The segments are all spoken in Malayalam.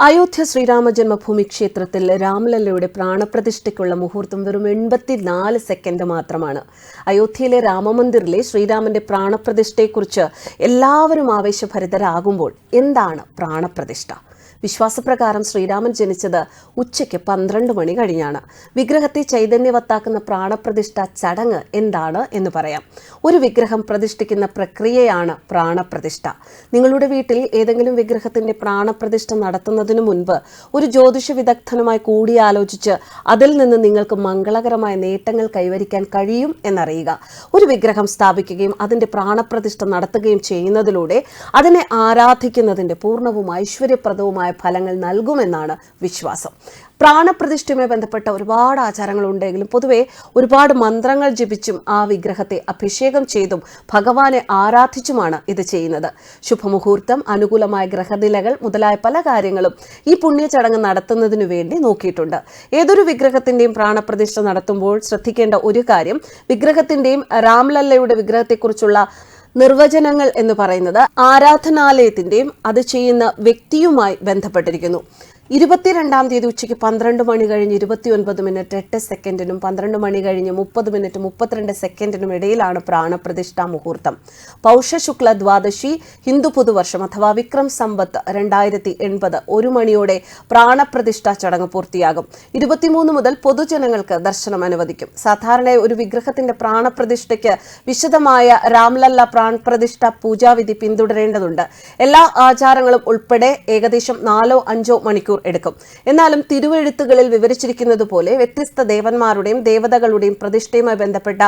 അയോധ്യ ശ്രീരാമ ജന്മഭൂമി ക്ഷേത്രത്തിൽ രാമലല്ലയുടെ പ്രാണപ്രതിഷ്ഠയ്ക്കുള്ള മുഹൂർത്തം വെറും എൺപത്തിനാല് സെക്കൻഡ് മാത്രമാണ്. അയോധ്യയിലെ രാമമന്ദിറിലെ ശ്രീരാമന്റെ പ്രാണപ്രതിഷ്ഠയെക്കുറിച്ച് എല്ലാവരും ആവേശഭരിതരാകുമ്പോൾ എന്താണ് പ്രാണപ്രതിഷ്ഠ? വിശ്വാസപ്രകാരം ശ്രീരാമൻ ജനിച്ചത് ഉച്ചയ്ക്ക് പന്ത്രണ്ട് മണി കഴിഞ്ഞാണ്. വിഗ്രഹത്തെ ചൈതന്യവത്താക്കുന്ന പ്രാണപ്രതിഷ്ഠ ചടങ്ങ് എന്താണ് എന്ന് പറയാം. ഒരു വിഗ്രഹം പ്രതിഷ്ഠിക്കുന്ന പ്രക്രിയയാണ് പ്രാണപ്രതിഷ്ഠ. നിങ്ങളുടെ വീട്ടിൽ ഏതെങ്കിലും വിഗ്രഹത്തിന്റെ പ്രാണപ്രതിഷ്ഠ നടത്തുന്നതിനു മുൻപ് ഒരു ജ്യോതിഷ വിദഗ്ധനുമായി കൂടിയാലോചിച്ച് അതിൽ നിന്ന് നിങ്ങൾക്ക് മംഗളകരമായ നേട്ടങ്ങൾ കൈവരിക്കാൻ കഴിയും എന്നറിയുക. ഒരു വിഗ്രഹം സ്ഥാപിക്കുകയും അതിന്റെ പ്രാണപ്രതിഷ്ഠ നടത്തുകയും ചെയ്യുന്നതിലൂടെ അതിനെ ആരാധിക്കുന്നതിന്റെ പൂർണവും ഐശ്വര്യപ്രദവുമായ ഫലങ്ങൾ നൽകുമെന്നാണ് വിശ്വാസം. പ്രാണപ്രതിഷ്ഠയുമായി ബന്ധപ്പെട്ട ഒരുപാട് ആചാരങ്ങളുണ്ടെങ്കിലും പൊതുവെ ഒരുപാട് മന്ത്രങ്ങൾ ജപിച്ചും ആ വിഗ്രഹത്തെ അഭിഷേകം ചെയ്തും ഭഗവാനെ ആരാധിച്ചുമാണ് ഇത് ചെയ്യുന്നത്. ശുഭമുഹൂർത്തം അനുകൂലമായ ഗ്രഹനിലകൾ മുതലായ പല കാര്യങ്ങളും ഈ പുണ്യ ചടങ്ങ് നടത്തുന്നതിനു വേണ്ടി നോക്കിയിട്ടുണ്ട്. ഏതൊരു വിഗ്രഹത്തിന്റെയും പ്രാണപ്രതിഷ്ഠ നടത്തുമ്പോൾ ശ്രദ്ധിക്കേണ്ട ഒരു കാര്യം വിഗ്രഹത്തിന്റെയും രാംലല്ലയുടെ വിഗ്രഹത്തെക്കുറിച്ചുള്ള നിർവചനങ്ങൾ എന്ന് പറയുന്നത് ആരാധനാലയത്തിന്റെയും അത് ചെയ്യുന്ന വ്യക്തിയുമായി ബന്ധപ്പെട്ടിരിക്കുന്നു. ഇരുപത്തിരണ്ടാം തീയതി ഉച്ചയ്ക്ക് പന്ത്രണ്ട് മണി കഴിഞ്ഞ് ഇരുപത്തിയൊൻപത് മിനിറ്റ് എട്ട് സെക്കൻഡിനും പന്ത്രണ്ട് മണി കഴിഞ്ഞ് മുപ്പത് മിനിറ്റ് മുപ്പത്തിരണ്ട് സെക്കൻഡിനും ഇടയിലാണ് പ്രാണപ്രതിഷ്ഠാ മുഹൂർത്തം. പൗഷശുക്ല ദ്വാദശി ഹിന്ദു പുതുവർഷം അഥവാ വിക്രം സമ്പത്ത് രണ്ടായിരത്തി എൺപത് ഒരു മണിയോടെ പ്രാണപ്രതിഷ്ഠാ ചടങ്ങ് പൂർത്തിയാകും. ഇരുപത്തിമൂന്ന് മുതൽ പൊതുജനങ്ങൾക്ക് ദർശനം അനുവദിക്കും. സാധാരണ ഒരു വിഗ്രഹത്തിന്റെ പ്രാണപ്രതിഷ്ഠയ്ക്ക് വിശദമായ രാംലല്ല പ്രാൺപ്രതിഷ്ഠ പൂജാവിധി പിന്തുടരേണ്ടതുണ്ട്. എല്ലാ ആചാരങ്ങളും ഉൾപ്പെടെ ഏകദേശം നാലോ അഞ്ചോ മണിക്കൂർ എടുക്കും. എന്നാലും തിരുവെഴുത്തുകളിൽ വിവരിച്ചിരിക്കുന്നത് പോലെ വ്യത്യസ്ത ദേവന്മാരുടെയും ദേവതകളുടെയും പ്രതിഷ്ഠയുമായി ബന്ധപ്പെട്ട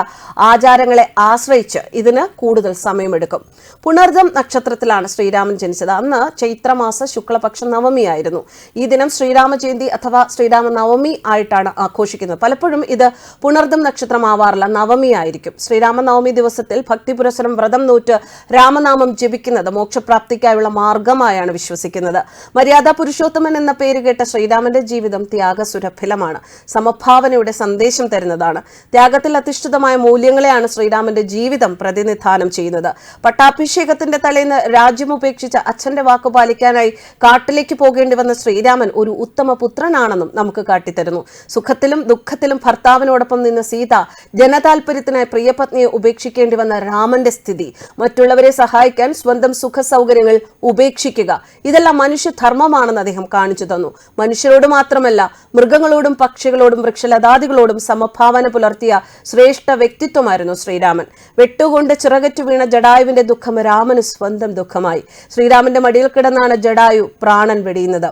ആചാരങ്ങളെ ആശ്രയിച്ച് ഇതിന് കൂടുതൽ സമയമെടുക്കും. പുണർദം നക്ഷത്രത്തിലാണ് ശ്രീരാമൻ ജനിച്ചത്. അന്ന് ചൈത്രമാസ ശുക്ലപക്ഷ നവമിയായിരുന്നു ഈ ദിനം ശ്രീരാമ ജയന്തി അഥവാ ശ്രീരാമ നവമി ആയിട്ടാണ് ആഘോഷിക്കുന്നത്. പലപ്പോഴും ഇത് പുണർദം നക്ഷത്രമാവാറില്ല നവമി ആയിരിക്കും. ശ്രീരാമ നവമി ദിവസത്തിൽ ഭക്തിപുരസരം വ്രതം നൂറ്റ് രാമനാമം ജപിക്കുന്നത് മോക്ഷപ്രാപ്തിക്കായുള്ള മാർഗമായാണ് വിശ്വസിക്കുന്നത്. മര്യാദ പുരുഷോത്തമൻ എന്ന പേര് കേട്ട ശ്രീരാമന്റെ ജീവിതം ത്യാഗസുരഭിലമാണ്. സമഭാവനയുടെ സന്ദേശം തരുന്നതാണ്. ത്യാഗത്തിൽ അധിഷ്ഠിതമായ മൂല്യങ്ങളെയാണ് ശ്രീരാമന്റെ ജീവിതം പ്രതിനിധാനം ചെയ്യുന്നത്. പട്ടാഭിഷേകത്തിന്റെ തലേന്ന് രാജ്യം ഉപേക്ഷിച്ച അച്ഛന്റെ വാക്കു പാലിക്കാനായി കാട്ടിലേക്ക് പോകേണ്ടി വന്ന ശ്രീരാമൻ ഒരു ഉത്തമ പുത്രനാണെന്നും നമുക്ക് കാട്ടിത്തരുന്നു. സുഖത്തിലും ദുഃഖത്തിലും ഭർത്താവിനോടൊപ്പം നിന്ന സീത ജനതാൽപര്യത്തിനായി പ്രിയപത്നിയെ ഉപേക്ഷിക്കേണ്ടി വന്ന രാമന്റെ സ്ഥിതി. മറ്റുള്ളവരെ സഹായിക്കാൻ സ്വന്തം സുഖ സൗകര്യങ്ങൾ ഉപേക്ഷിക്കുക. ഇതെല്ലാം മനുഷ്യധർമ്മമാണെന്ന് അദ്ദേഹം കാണിച്ചു തന്നു. മനുഷ്യരോട് മാത്രമല്ല മൃഗങ്ങളോടും പക്ഷികളോടും വൃക്ഷലതാദികളോടും സമഭാവന പുലർത്തിയ ശ്രേഷ്ഠ വ്യക്തിത്വമായിരുന്നു ശ്രീരാമൻ. വെട്ടുകൊണ്ട് ചിറകറ്റു വീണ ജഡായുവിന്റെ ദുഃഖം രാമന് സ്വന്തം ദുഃഖമായി. ശ്രീരാമന്റെ മടിയിൽ കിടന്നാണ് ജഡായു പ്രാണൻ വെടിയുന്നത്.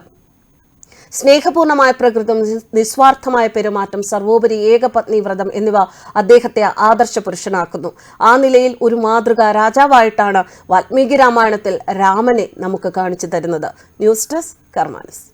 സ്നേഹപൂർണമായ പ്രകൃതം നിസ്വാർത്ഥമായ പെരുമാറ്റം സർവോപരി ഏകപത്നി വ്രതം എന്നിവ അദ്ദേഹത്തെ ആദർശ പുരുഷനാക്കുന്നു. ആ നിലയിൽ ഒരു മാതൃക രാജാവായിട്ടാണ് വാൽമീകി രാമായണത്തിൽ രാമനെ നമുക്ക് കാണിച്ചു തരുന്നത്. News desk കർമാനസ്.